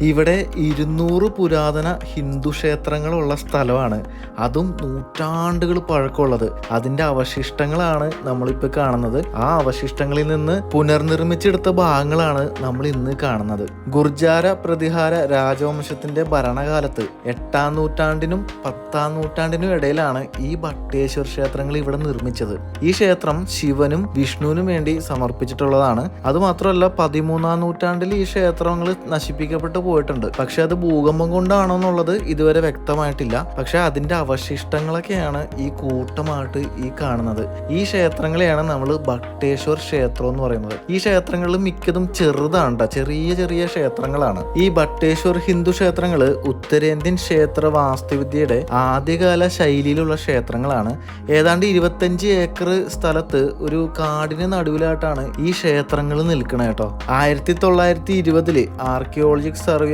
ഇവിടെ ഇരുന്നൂറ് പുരാതന ഹിന്ദു ക്ഷേത്രങ്ങളുള്ള സ്ഥലമാണ്. അതും നൂറ്റാണ്ടുകൾ പഴക്കമുള്ളത്. അതിന്റെ അവശിഷ്ടങ്ങളാണ് നമ്മളിപ്പോൾ കാണുന്നത്. ആ അവശിഷ്ടങ്ങളിൽ നിന്ന് പുനർനിർമ്മിച്ചെടുത്ത ഭാഗങ്ങളാണ് നമ്മൾ ഇന്ന് കാണുന്നത്. ഗുർജാര പ്രതിഹാര രാജവംശത്തിന്റെ ഭരണകാലത്ത് എട്ടാം നൂറ്റാണ്ടിനും പത്താം നൂറ്റാണ്ടിനും ഇടയിലാണ് ഈ ഭട്ടേശ്വർ ക്ഷേത്രങ്ങൾ ഇവിടെ നിർമ്മിച്ചത്. ഈ ക്ഷേത്രം ശിവനും വിഷ്ണുവിനും വേണ്ടി സമർപ്പിച്ചിട്ടുള്ളതാണ്. അതുമാത്രമല്ല പതിമൂന്നാം നൂറ്റാണ്ടിൽ ഈ ക്ഷേത്രങ്ങൾ നശിപ്പിക്കപ്പെട്ടു പോയിട്ടുണ്ട്. പക്ഷെ അത് ഭൂകമ്പം കൊണ്ടാണോ എന്നുള്ളത് ഇതുവരെ വ്യക്തമായിട്ടില്ല. പക്ഷെ അതിന്റെ അവശിഷ്ടങ്ങളൊക്കെയാണ് ഈ കൂട്ടമായിട്ട് ഈ കാണുന്നത്. ഈ ക്ഷേത്രങ്ങളെയാണ് നമ്മൾ ഭട്ടേശ്വർ ക്ഷേത്രം എന്ന് പറയുന്നത്. ഈ ക്ഷേത്രങ്ങളിൽ മിക്കതും ചെറുതാണ്. ചെറിയ ചെറിയ ക്ഷേത്രങ്ങളാണ്. ഈ ഭട്ടേശ്വർ ഹിന്ദു ക്ഷേത്രങ്ങൾ ഉത്തരേന്ത്യൻ ക്ഷേത്ര വാസ്തുവിദ്യയുടെ ആദ്യകാല ശൈലിയിലുള്ള ക്ഷേത്രങ്ങളാണ്. ഏതാണ്ട് ഇരുപത്തഞ്ച് ഏക്കർ സ്ഥലത്ത് ഒരു കാടിന് നടുവിലായിട്ടാണ് ഈ ക്ഷേത്രങ്ങൾ നിൽക്കുന്നത് കേട്ടോ. ആയിരത്തി തൊള്ളായിരത്തി ഇരുപതിൽ ആർക്കിയോളജിക്